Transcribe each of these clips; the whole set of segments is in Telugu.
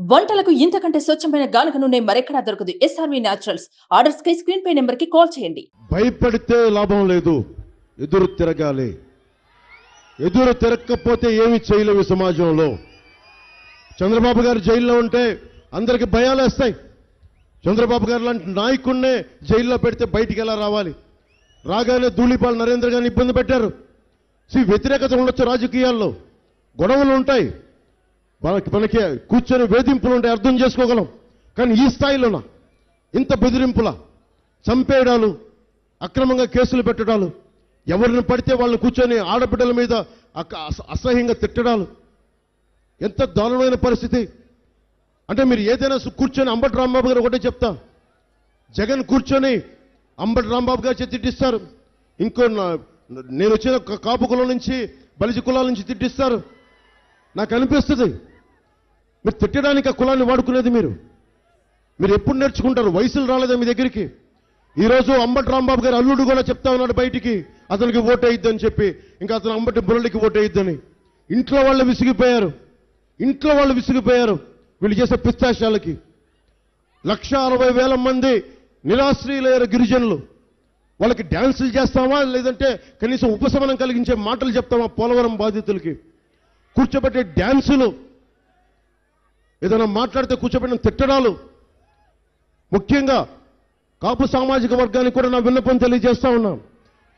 వంటలకు ఇంతకంటే స్వచ్ఛమైన గానుక నూనె మరెక్కడా దొరకదు. ఎస్ఆర్వి న్యాచురల్స్ ఆర్డర్స్ కై స్క్రీన్ పై నెంబర్కి కాల్ చేయండి. భయపడితే లాభం లేదు. ఎదురు తిరగాలి. ఎదురు తిరగకపోతే ఏమి చేయలేవు సమాజంలో. చంద్రబాబు గారు జైల్లో ఉంటే అందరికి భయాలు వేస్తాయి. చంద్రబాబు గారు లాంటి నాయకుడినే జైల్లో పెడితే బయటికి ఎలా రావాలి? రాగానే ధూళిపాల్ నరేంద్ర గారిని ఇబ్బంది పెట్టారు. సి వ్యతిరేకత ఉండొచ్చు రాజకీయాల్లో. గొడవలు ఉంటాయి. మనకి మనకి కూర్చొని వేధింపులు ఉంటే అర్థం చేసుకోగలం. కానీ ఈ స్థాయిలోన ఇంత బెదిరింపులా చంపేయడాలు అక్రమంగా కేసులు పెట్టడాలు ఎవరిని పడితే వాళ్ళు కూర్చొని ఆడబిడ్డల మీద అస- అసహ్యంగా తిట్టడాలు ఎంత దారుణమైన పరిస్థితి. అంటే మీరు ఏదైనా కూర్చొని అంబటి రాంబాబు గారు ఒకటే చెప్తా. జగన్ కూర్చొని అంబటి రాంబాబు గారు తిట్టిస్తారు. ఇంకో నేను వచ్చిన కాపు కులం నుంచి బలిజ కులాల నుంచి తిట్టిస్తారు. నాకు అనిపిస్తుంది మీరు తిట్టడానికి ఆ కులాన్ని వాడుకునేది మీరు. మీరు ఎప్పుడు నేర్చుకుంటారు? వయసులు రాలేదా మీ దగ్గరికి? ఈరోజు అంబటి రాంబాబు గారు అల్లుడు కూడా చెప్తా ఉన్నాడు బయటికి అతనికి ఓటు చెప్పి. ఇంకా అతను అంబటి బుర్రడికి ఓటు ఇంట్లో వాళ్ళు విసిగిపోయారు. ఇంట్లో వాళ్ళు విసిగిపోయారు. వీళ్ళు చేసే పిత్తాశాలకి లక్ష అరవై వేల మంది నిరాశ్రయులయ్యారు గిరిజనులు. వాళ్ళకి డ్యాన్సులు చేస్తామా? లేదంటే కనీసం ఉపశమనం కలిగించే మాటలు చెప్తామా? పోలవరం బాధితులకి. కూర్చోబెట్టే డ్యాన్సులు ఏదైనా మాట్లాడితే కూర్చోబెట్టిన తిట్టడాలు. ముఖ్యంగా కాపు సామాజిక వర్గానికి కూడా నా విన్నపం తెలియజేస్తా ఉన్నాం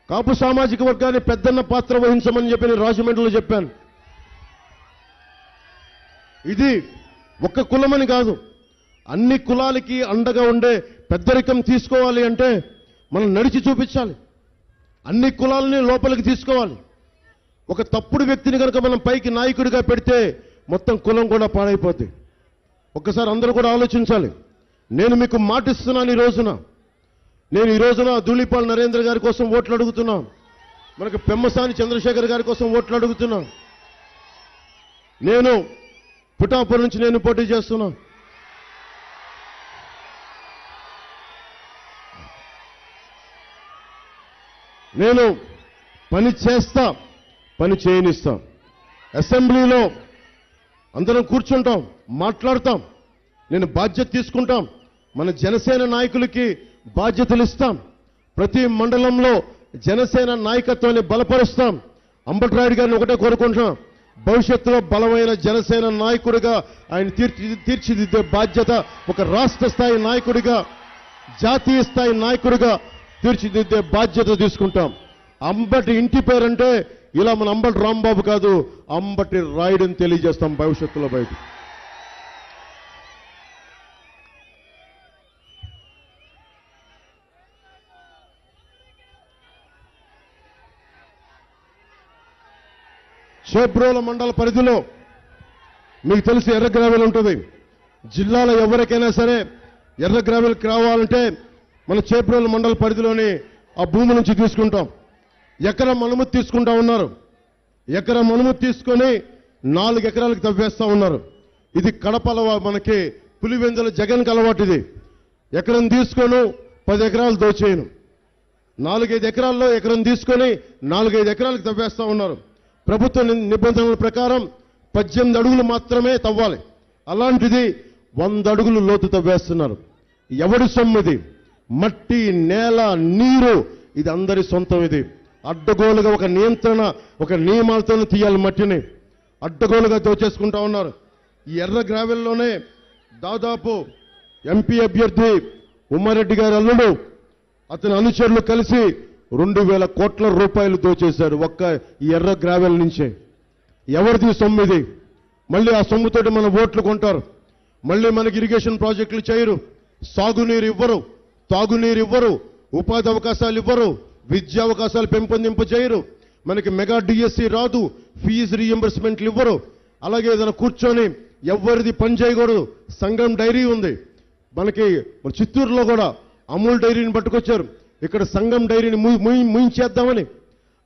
కాపు సామాజిక వర్గాన్ని పెద్దన్న పాత్ర వహించమని చెప్పి నేను రాజమండ్రిలో చెప్పాను. ఇది ఒక్క కులమని కాదు. అన్ని కులాలకి అండగా ఉండే పెద్దరికం తీసుకోవాలి అంటే మనం నడిచి చూపించాలి. అన్ని కులాలని లోపలికి తీసుకోవాలి. ఒక తప్పుడు వ్యక్తిని కనుక మనం పైకి నాయకుడిగా పెడితే మొత్తం కులం కూడా పాడైపోతుంది ఒక్కసారి అందరూ కూడా ఆలోచించాలి. నేను మీకు మాటిస్తున్నాను ఈ రోజున. నేను ఈ రోజున ధూళిపాల్ నరేంద్ర గారి కోసం ఓట్లు అడుగుతున్నాను మనకు పెమ్మసాని చంద్రశేఖర్ గారి కోసం ఓట్లు అడుగుతున్నా. నేను పుటాపురం నుంచి నేను పోటీ చేస్తున్నా. నేను పని చేస్తా పని చేయనిస్తా. అసెంబ్లీలో అందరం కూర్చుంటాం మాట్లాడతాం. నేను బాధ్యత తీసుకుంటాం. మన జనసేన నాయకులకి బాధ్యతలు ఇస్తాం. ప్రతి మండలంలో జనసేన నాయకత్వాన్ని బలపరుస్తాం. అంబట్రాయుడు గారిని ఒకటే కోరుకుంటున్నాం. భవిష్యత్తులో బలమైన జనసేన నాయకుడిగా ఆయన తీర్చి తీర్చిదిద్దే బాధ్యత ఒక రాష్ట్ర స్థాయి నాయకుడిగా జాతీయ స్థాయి నాయకుడిగా తీర్చిదిద్దే బాధ్యత తీసుకుంటాం. అంబటి ఇంటి పేరంటే ఇలా మన అంబటి రాంబాబు కాదు అంబటి రాయుడిని తెలియజేస్తాం భవిష్యత్తులో బయట చేబ్రోల మండల పరిధిలో మీకు తెలిసి ఎర్ర గ్రావెల్ ఉంటుంది. జిల్లాలో ఎవరికైనా సరే ఎర్ర గ్రావెల్కి రావాలంటే మన చేప్రోల మండల పరిధిలోని ఆ భూమి నుంచి తీసుకుంటాం. ఎకరం అనుమతి తీసుకుంటా ఉన్నారు. ఎకరం అనుమతి తీసుకొని నాలుగు ఎకరాలకు తవ్వేస్తూ ఉన్నారు. ఇది కడపల మనకి పులివెందుల జగన్కి అలవాటు ఇది. ఎకరం తీసుకొని పది ఎకరాలు దోచేయను. నాలుగైదు ఎకరాల్లో ఎకరం తీసుకొని నాలుగైదు ఎకరాలకు తవ్వేస్తూ ఉన్నారు. ప్రభుత్వ ని- నిబంధనల ప్రకారం పద్దెనిమిది అడుగులు మాత్రమే తవ్వాలి. అలాంటిది వంద అడుగులు లోతు తవ్వేస్తున్నారు. ఎవడి సొమ్మిది మట్టి నేల నీరు ఇది అందరి సొంతం ఇది. అడ్డగోలుగా ఒక నియంత్రణ ఒక నియమాలతో తీయాలి మట్టిని. అడ్డగోలుగా దోచేసుకుంటా ఉన్నారు. ఈ ఎర్ర గ్రావెల్లోనే దాదాపు ఎంపీ అభ్యర్థి ఉమ్మారెడ్డి గారి అల్లుడు అతని అనుచరులు కలిసి రెండు వేల కోట్ల రూపాయలు దోచేశారు ఒక్క ఈ ఎర్ర గ్రావెల్ నుంచే. ఎవరిది సొమ్ము ఇది మళ్ళీ ఆ సొమ్ముతోటి మన ఓట్లు కొంటారు. మళ్ళీ మనకి ఇరిగేషన్ ప్రాజెక్టులు చేయరు. సాగునీరు ఇవ్వరు. తాగునీరు ఇవ్వరు. ఉపాధి అవకాశాలు ఇవ్వరు. విద్యా అవకాశాలు పెంపొందింప చేయరు. మనకి మెగా డిఎస్సి రాదు. ఫీజు రీఎంబర్స్మెంట్లు ఇవ్వరు. అలాగే ఏదైనా కూర్చొని ఎవరిది పని చేయకూడదు. సంఘం డైరీ ఉంది. మనకి మన చిత్తూరులో కూడా అమూల్ డైరీని పట్టుకొచ్చారు. ఇక్కడ సంఘం డైరీని ముయించేద్దామని.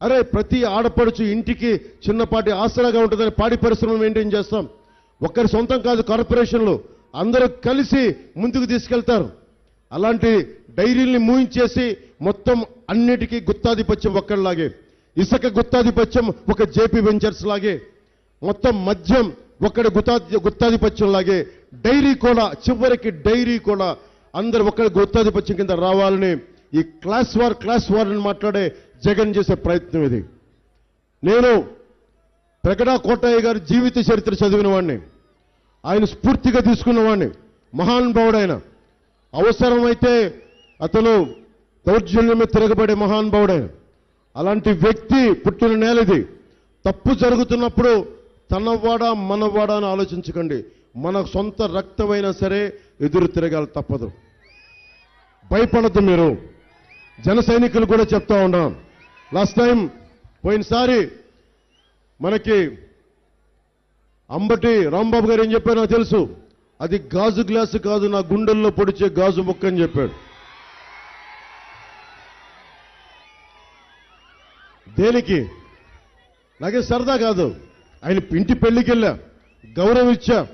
అరే ప్రతి ఆడపడుచు ఇంటికి చిన్నపాటి ఆసరాగా ఉంటుందని పాడి పరిశ్రమలు మెయింటైన్ చేస్తాం. ఒక్కరి సొంతం కాదు కార్పొరేషన్లు. అందరూ కలిసి ముందుకు తీసుకెళ్తారు. అలాంటి డైరీల్ని మూయించేసి మొత్తం అన్నిటికీ గుత్తాధిపత్యం ఒక్కడిలాగే ఇసుక గుత్తాధిపత్యం ఒక జేపీ వెంచర్స్ లాగే. మొత్తం మద్యం ఒక్కడి గుత్తా గుత్తాధిపత్యంలాగే డైరీ కూడా చివరికి డైరీ కూడా అందరు ఒక్కడి గుత్తాధిపత్యం కింద రావాలని ఈ క్లాస్ వార్ క్లాస్ వార్ అని మాట్లాడే జగన్ చేసే ప్రయత్నం ఇది. నేను ప్రగడా కోటయ్య గారి జీవిత చరిత్ర చదివిన వాడిని ఆయన స్ఫూర్తిగా తీసుకున్నవాడిని మహానుభావుడైన అవసరమైతే అతను దౌర్జన్యమే మీద తిరగబడే మహానుభావుడైన అలాంటి వ్యక్తి పుట్టిన నేల ఇది తప్పు జరుగుతున్నప్పుడు తనవాడా మనవాడా అని ఆలోచించకండి. మన సొంత రక్తమైనా సరే ఎదురు తిరగాలి తప్పదు. భయపడద్దు మీరు. జన సైనికులు కూడా చెప్తా ఉన్నాం. లాస్ట్ టైం పోయినసారి మనకి అంబటి రాంబాబు గారు ఏం చెప్పారో నాకు తెలుసు. అది గాజు గ్లాసు కాదు నా గుండెల్లో పొడిచే గాజు ముక్క అని చెప్పాడు. దేనికి? నాకే సరదా కాదు. ఆయన ఇంటి పెళ్ళికి వెళ్ళా గౌరవం ఇచ్చా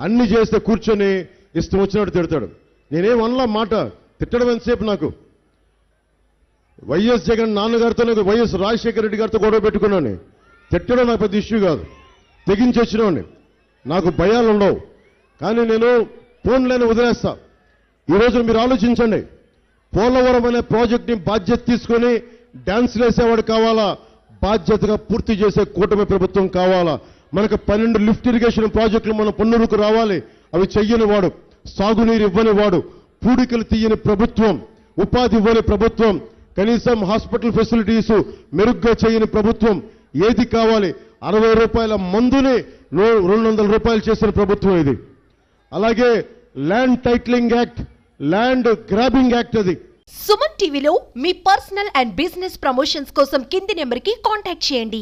అన్ని చేస్తే కూర్చొని ఇష్టం వచ్చినట్టు తిడతాడు. నేనేం అనలా మాట? తిట్టడం ఎంతసేపు నాకు? వైఎస్ జగన్ నాన్నగారితో నాకు వైఎస్ రాజశేఖర రెడ్డి గారితో గొడవ పెట్టుకున్నాను. తిట్టడం నాకు పెద్ద ఇష్యూ కాదు. తెగించొచ్చినవాడిని నాకు భయాలు ఉండవు. కానీ నేను ఫోన్లోనే వదిలేస్తా. ఈరోజు మీరు ఆలోచించండి. పోలవరం అనే ప్రాజెక్ట్ని బాధ్యత తీసుకొని డ్యాన్స్ వేసేవాడు కావాలా? బాధ్యతగా పూర్తి చేసే కూటమి ప్రభుత్వం కావాలా? మనకు పన్నెండు లిఫ్ట్ ఇరిగేషన్ ప్రాజెక్టులు మన పన్నురుకు రావాలి. అవి చెయ్యని వాడు సాగునీరు ఇవ్వని వాడు పూడికలు తీయని ప్రభుత్వం ఉపాధి ఇవ్వని ప్రభుత్వం కనీసం హాస్పిటల్ ఫెసిలిటీస్ మెరుగ్గా చేయని ప్రభుత్వం ఏది కావాలి? అరవై రూపాయల మందుని రెండు వందల రూపాయలు చేసిన ప్రభుత్వం ఇది. అలాగే land titling act land grabbing act అది. సుమన్ టీవీలో మీ పర్సనల్ అండ్ బిజినెస్ ప్రమోషన్స్ కోసం కింది నెంబర్కి కాంటాక్ట్ చేయండి.